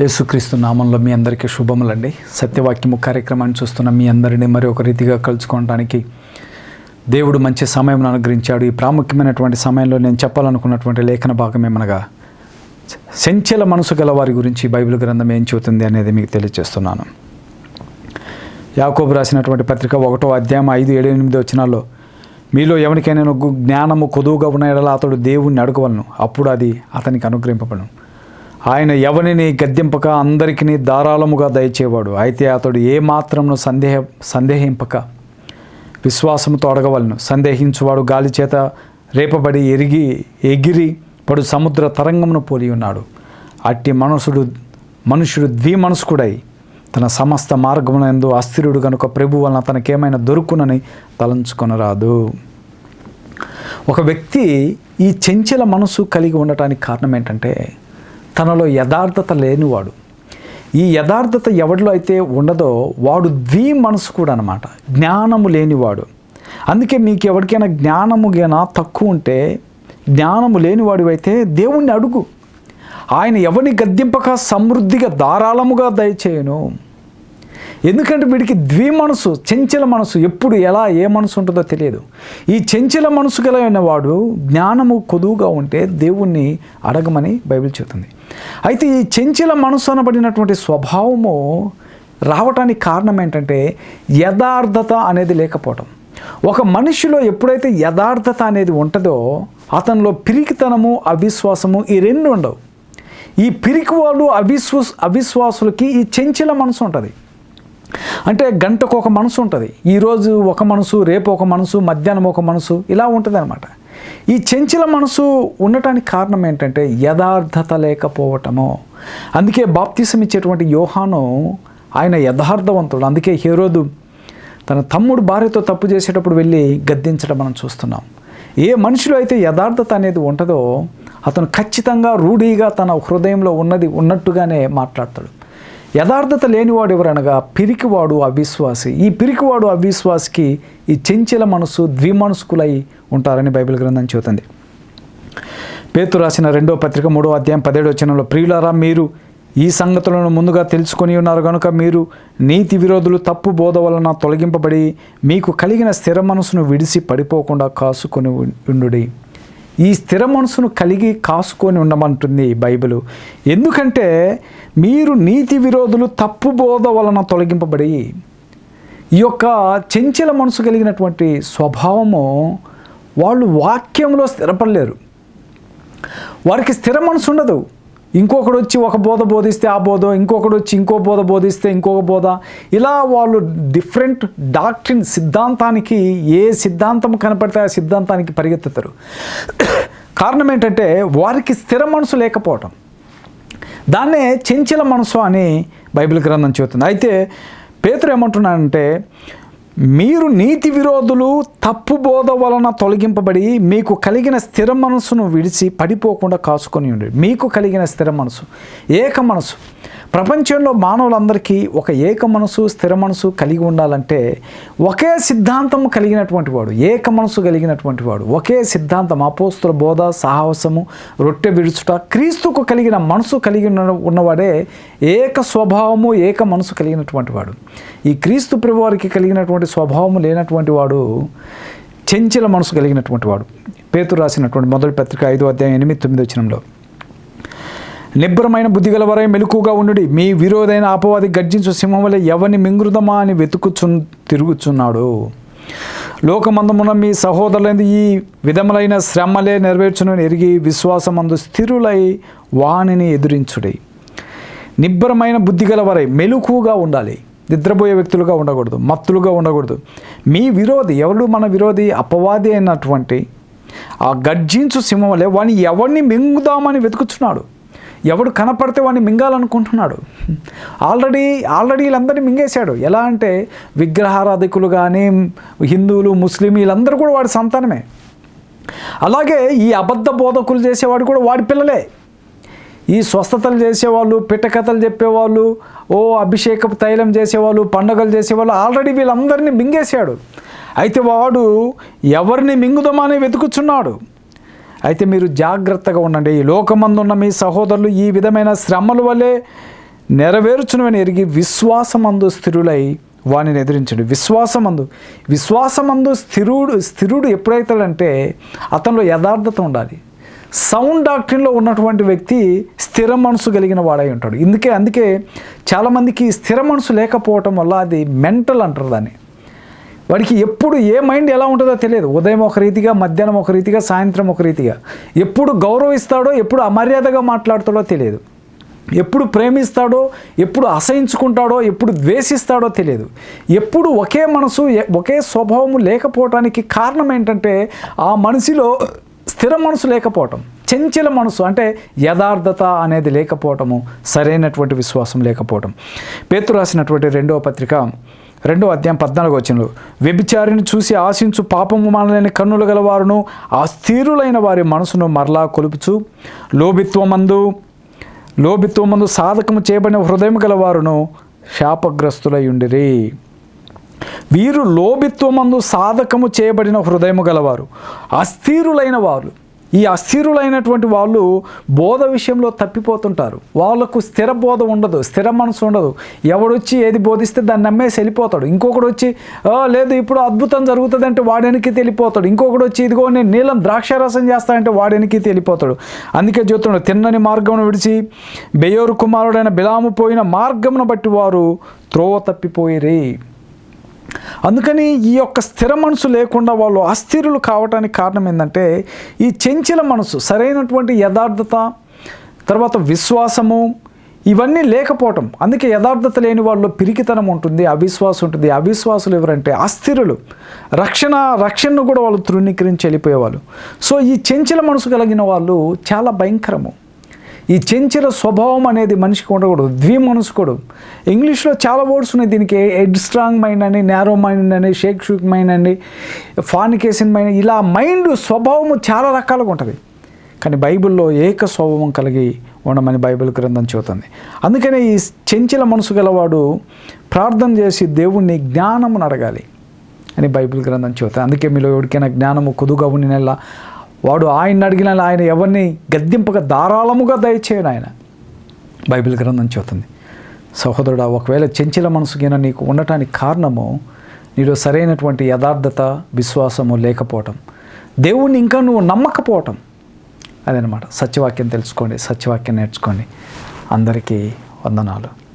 యేసుక్రీస్తు నామంలో మీ అందరికీ శుభములండి. సత్యవాక్యము కార్యక్రమాన్ని చూస్తున్న మీ అందరినీ మరి ఒక రీతిగా కలుసుకోవడానికి దేవుడు మంచి సమయం అనుగ్రహించాడు. ఈ ప్రాముఖ్యమైనటువంటి సమయంలో నేను చెప్పాలనుకున్నటువంటి లేఖన భాగం ఏమనగా సంచల మనసు గల వారి గురించి బైబిల్ గ్రంథం ఏం చెబుతుంది అనేది మీకు తెలియజేస్తున్నాను. యాకోబు రాసినటువంటి పత్రిక ఒకటో అధ్యాయం ఐదు ఏడు ఎనిమిది వచ్చినాల్లో మీలో ఎవరికైనా గు- జ్ఞానము కొదువుగా ఉన్న ఎడల అతడు దేవుణ్ణి అడగవలను. అప్పుడు అది అతనికి అనుగ్రహింపబడను. ఆయన ఎవరిని గద్దెంపక అందరికీ ధారాళముగా దయచేవాడు. అయితే అతడు ఏ మాత్రమును సందేహ సందేహింపక విశ్వాసముతో అడగవలను. సందేహించువాడు గాలి చేత రేపబడి ఎరిగి ఎగిరి పడు సముద్ర తరంగమును పోలి ఉన్నాడు. అట్టి మనుషుడు మనుషుడు ద్విమనసుకుడై తన సమస్త మార్గమునందు అస్థిరుడు కనుక ప్రభు వలన తనకేమైనా దొరుకునని తలంచుకొనరాదు. ఒక వ్యక్తి ఈ చెంచల మనసు కలిగి ఉండటానికి కారణం ఏంటంటే తనలో యథార్థత లేనివాడు. ఈ యథార్థత ఎవడిలో అయితే ఉండదో వాడు ద్వి మనసు కూడా అనమాట జ్ఞానము లేనివాడు. అందుకే మీకు ఎవరికైనా జ్ఞానము గేనా తక్కువ ఉంటే జ్ఞానము లేనివాడివైతే దేవుణ్ణి అడుగు. ఆయన ఎవరిని గద్దింపక సమృద్ధిగా ధారాళముగా దయచేయను. ఎందుకంటే వీడికి ద్వి మనసు చెంచల మనసు ఎప్పుడు ఎలా ఏ మనసు ఉంటుందో తెలియదు. ఈ చెంచల మనసు కలిగిన వాడు జ్ఞానము కొదువుగా ఉంటే దేవుణ్ణి అడగమని బైబిల్ చెబుతుంది. అయితే ఈ చెంచల మనసు అనబడినటువంటి స్వభావము రావటానికి కారణం ఏంటంటే యథార్థత అనేది లేకపోవటం. ఒక మనిషిలో ఎప్పుడైతే యథార్థత అనేది ఉంటుందో అతనిలో పిరికితనము అవిశ్వాసము ఈ రెండు ఉండవు. ఈ పిరికి వాళ్ళు అవిశ్వాస అవిశ్వాసులకి ఈ చెంచల మనసు ఉంటుంది. అంటే గంటకు ఒక మనసు ఉంటుంది. ఈరోజు ఒక మనసు రేపు ఒక మనసు మధ్యాహ్నం ఒక మనసు ఇలా ఉంటుంది అనమాట ఈ చెంచల మనసు ఉండటానికి కారణం ఏంటంటే యథార్థత లేకపోవటము. అందుకే బాప్తీసం ఇచ్చేటువంటి యోహాను ఆయన యథార్థవంతుడు. అందుకే హీరోదు తన తమ్ముడు భార్యతో తప్పు చేసేటప్పుడు వెళ్ళి గద్దించడం మనం చూస్తున్నాం. ఏ మనిషిలో అయితే యథార్థత అనేది ఉంటుందో అతను ఖచ్చితంగా రూఢీగా తన హృదయంలో ఉన్నది ఉన్నట్టుగానే మాట్లాడతాడు. యథార్థత లేనివాడు ఎవరనగా పిరికివాడు అవిశ్వాసి. ఈ పిరికివాడు అవిశ్వాసికి ఈ చెంచల మనసు ద్విమనస్కులై ఉంటారని బైబిల్ గ్రంథం చెబుతుంది. పేతు రాసిన రెండో పత్రిక మూడో అధ్యాయం పదిహేడు వచనంలో ప్రియులారా మీరు ఈ సంగతులను ముందుగా తెలుసుకొని ఉన్నారు కనుక మీరు నీతి విరోధులు తప్పు బోధ వలన తొలగింపబడి మీకు కలిగిన స్థిర మనసును విడిసి పడిపోకుండా కాసుకొని ఉండుడి. ఈ స్థిర మనసును కలిగి కాసుకొని ఉండమంటుంది బైబిల్. ఎందుకంటే మీరు నీతి విరోధులు తప్పు బోధ వలన తొలగింపబడి ఈ యొక్క చెంచల మనసు కలిగినటువంటి స్వభావము వాళ్ళు వాక్యంలో స్థిరపడలేరు. వారికి స్థిర మనసు ఉండదు. ఇంకొకడు వచ్చి ఒక బోధ బోధిస్తే ఆ బోధ ఇంకొకడు వచ్చి ఇంకో బోధ బోధిస్తే ఇంకొక బోధ. ఇలా వాళ్ళు డిఫరెంట్ డాక్ట్రిన్ సిద్ధాంతానికి ఏ సిద్ధాంతం కనపడితే ఆ సిద్ధాంతానికి పరిగెత్తుతారు. కారణం ఏంటంటే వారికి స్థిర మనసు లేకపోవటం. దాన్నే చెంచల మనసు అని బైబిల్ గ్రంథం చెబుతుంది. అయితే పేతురు ఏమంటున్నాడంటే మీరు నీతి విరోధులు తప్పు బోధ వలన తొలగింపబడి మీకు కలిగిన స్థిర మనసును విడిచి పడిపోకుండా కాసుకొని ఉండి. మీకు కలిగిన స్థిర మనసు ఏక మనసు ప్రపంచంలో మానవులందరికీ ఒక ఏక మనసు స్థిర మనసు కలిగి ఉండాలంటే ఒకే సిద్ధాంతం కలిగినటువంటి వాడు ఏక మనసు కలిగినటువంటి వాడు ఒకే సిద్ధాంతం అపోస్తుల బోధ సాహసము రొట్టె విడుచుట క్రీస్తుకు కలిగిన మనసు కలిగి ఉన్న ఉన్నవాడే ఏక స్వభావము ఏక మనసు కలిగినటువంటి వాడు. ఈ క్రీస్తు ప్రభువారికి కలిగినటువంటి స్వభావము లేనటువంటి వాడు చెంచల మనసు కలిగినటువంటి వాడు. పేతురు రాసినటువంటి మొదటి పత్రిక ఐదో అధ్యాయం ఎనిమిది తొమ్మిది వచ్చినంలో నిబ్బరమైన బుద్ధి గలవరై మెలకుగా ఉండుడి. మీ విరోధైన అపవాది గర్జించు సింహం వల్ల ఎవరిని మింగురుదమా అని వెతుకుచు తిరుగుచున్నాడు. లోకమందమున మీ సహోదరులైన ఈ విధములైన శ్రమలే నెరవేర్చును ఎరిగి విశ్వాసమందు స్థిరులై వాణిని ఎదురించుడి. నిబ్బరమైన బుద్ధి గలవరై మెలకుగా ఉండాలి. నిద్రపోయే వ్యక్తులుగా ఉండకూడదు. మత్తులుగా ఉండకూడదు. మీ విరోధి ఎవరు మన విరోధి? అపవాది అయినటువంటి ఆ గర్జించు సింహం వలె వాడిని ఎవరిని మింగుదామని వెతుకుతున్నాడు ఎవడు కనపడితే వాడిని మింగాలనుకుంటున్నాడు. ఆల్రెడీ ఆల్రెడీ వీళ్ళందరినీ మింగేశాడు. ఎలా అంటే విగ్రహారాధికులు కానీ హిందువులు ముస్లిం వీళ్ళందరూ కూడా వాడి సంతానమే. అలాగే ఈ అబద్ధ బోధకులు చేసేవాడు కూడా వాడి పిల్లలే. ఈ స్వస్థతలు చేసేవాళ్ళు పిట్టకథలు చెప్పేవాళ్ళు ఓ అభిషేకపు తైలం చేసేవాళ్ళు పండుగలు చేసేవాళ్ళు ఆల్రెడీ వీళ్ళందరినీ మింగేశాడు. అయితే వాడు ఎవరిని మింగుదామని వెతుకుచున్నాడు? అయితే మీరు జాగ్రత్తగా ఉండండి. ఈ లోకమందున్న మీ సహోదరులు ఈ విధమైన శ్రమల వల్లే నెరవేర్చునని ఎరిగి విశ్వాసమందు స్థిరులై వానిని ఎదిరించండి. విశ్వాసమందు విశ్వాసమందు స్థిరుడు స్థిరుడు ఎప్పుడైతాడంటే అతనిలో యథార్థత ఉండాలి. సౌండ్ డాక్టరీన్లో ఉన్నటువంటి వ్యక్తి స్థిర మనసు కలిగిన వాడై ఉంటాడు. ఇందుకే అందుకే చాలామందికి స్థిర మనసు లేకపోవటం వల్ల అది మెంటల్ అంటారు దాన్ని. వాడికి ఎప్పుడు ఏ మైండ్ ఎలా ఉంటుందో తెలియదు. ఉదయం ఒక రీతిగా మధ్యాహ్నం ఒక రీతిగా సాయంత్రం ఒక రీతిగా. ఎప్పుడు గౌరవిస్తాడో ఎప్పుడు అమర్యాదగా మాట్లాడతాడో తెలియదు. ఎప్పుడు ప్రేమిస్తాడో ఎప్పుడు అసహించుకుంటాడో ఎప్పుడు ద్వేషిస్తాడో తెలియదు. ఎప్పుడు ఒకే మనసు ఒకే స్వభావము లేకపోవటానికి కారణం ఏంటంటే ఆ మనిషిలో స్థిర మనసు లేకపోవటం. చెంచల మనసు అంటే యథార్థత అనేది లేకపోవటము సరైనటువంటి విశ్వాసం లేకపోవటం. పేతు రాసినటువంటి రెండవ పత్రిక రెండో అధ్యాయం పద్నాలుగు వచ్చినలు వ్యభిచారిని చూసి ఆశించు పాపము మానలేని కన్నులు గలవారును అస్థిరులైన వారి మనసును మరలా కొలుపుచు లోభిత్వమందు లోభిత్వమందు సాధకము చేయబడిన హృదయం గలవారును శాపగ్రస్తులై ఉండిరి. వీరు లోభిత్వమందు సాధకము చేయబడిన హృదయము గలవారు అస్థిరులైన వారు ఈ అస్థిరులైనటువంటి వాళ్ళు బోధ విషయంలో తప్పిపోతుంటారు. వాళ్ళకు స్థిర బోధ ఉండదు స్థిర మనసు ఉండదు. ఎవడొచ్చి ఏది బోధిస్తే దాన్ని నమ్మేసి వెళ్ళిపోతాడు. ఇంకొకడు వచ్చి లేదు ఇప్పుడు అద్భుతం జరుగుతుందంటే వాడెనికి తెలిపోతాడు. ఇంకొకడు వచ్చి ఇదిగో నేను నీలం ద్రాక్షారసం చేస్తానంటే వాడెనికి తెలిపోతాడు. అందుకే చూస్తున్నాడు తిన్నని మార్గమును విడిచి బెయోరు కుమారుడైన బిలాము పోయిన మార్గమును బట్టి వారు త్రోవ తప్పిపోయిరి. అందుకని ఈ యొక్క స్థిర మనసు లేకుండా వాళ్ళు అస్థిరులు కావటానికి కారణం ఏంటంటే ఈ చెంచల మనసు సరైనటువంటి యథార్థత తర్వాత విశ్వాసము ఇవన్నీ లేకపోవటం. అందుకే యథార్థత లేని వాళ్ళు పిరికితనం ఉంటుంది అవిశ్వాసం ఉంటుంది. అవిశ్వాసులు ఎవరంటే అస్థిరులు. రక్షణ రక్షణను కూడా వాళ్ళు తృణీకరించి వెళ్ళిపోయేవాళ్ళు. సో ఈ చెంచల మనసు కలిగిన వాళ్ళు చాలా భయంకరము. ఈ చెంచల స్వభావం అనేది మనిషికి ఉండకూడదు. ద్విమనసుకుడు ఇంగ్లీష్లో చాలా వర్డ్స్ ఉన్నాయి దీనికి. హెడ్ స్ట్రాంగ్ మైండ్ అని నేరో మైండ్ అని షేక్ షూక్ మైండ్ అని ఫానికేషన్ మైండ్. ఇలా మైండ్ స్వభావము చాలా రకాలుగా ఉంటుంది. కానీ బైబిల్లో ఏక స్వభావం కలిగి ఉండమని బైబిల్ గ్రంథం చెబుతుంది. అందుకనే ఈ చెంచల మనసు గలవాడు ప్రార్థన చేసి దేవుణ్ణి జ్ఞానమును అడగాలి అని బైబిల్ గ్రంథం చెబుతుంది. అందుకే మీలో ఎవరికైనా జ్ఞానము కొదుగా ఉండినలా వాడు ఆయన అడిగిన ఆయన ఎవరిని గద్దింపక ధారాళముగా దయచేయను ఆయన. బైబిల్ గ్రంథం చెబుతుంది సహోదరుడా ఒకవేళ చెంచల మనసుగిన నీకు ఉండటానికి కారణము నీలో సరైనటువంటి యథార్థత విశ్వాసము లేకపోవటం దేవుణ్ణి ఇంకా నువ్వు నమ్మకపోవటం అదనమాట. సత్యవాక్యం తెలుసుకోండి సత్యవాక్యం నేర్చుకోండి. అందరికీ వందనాలు.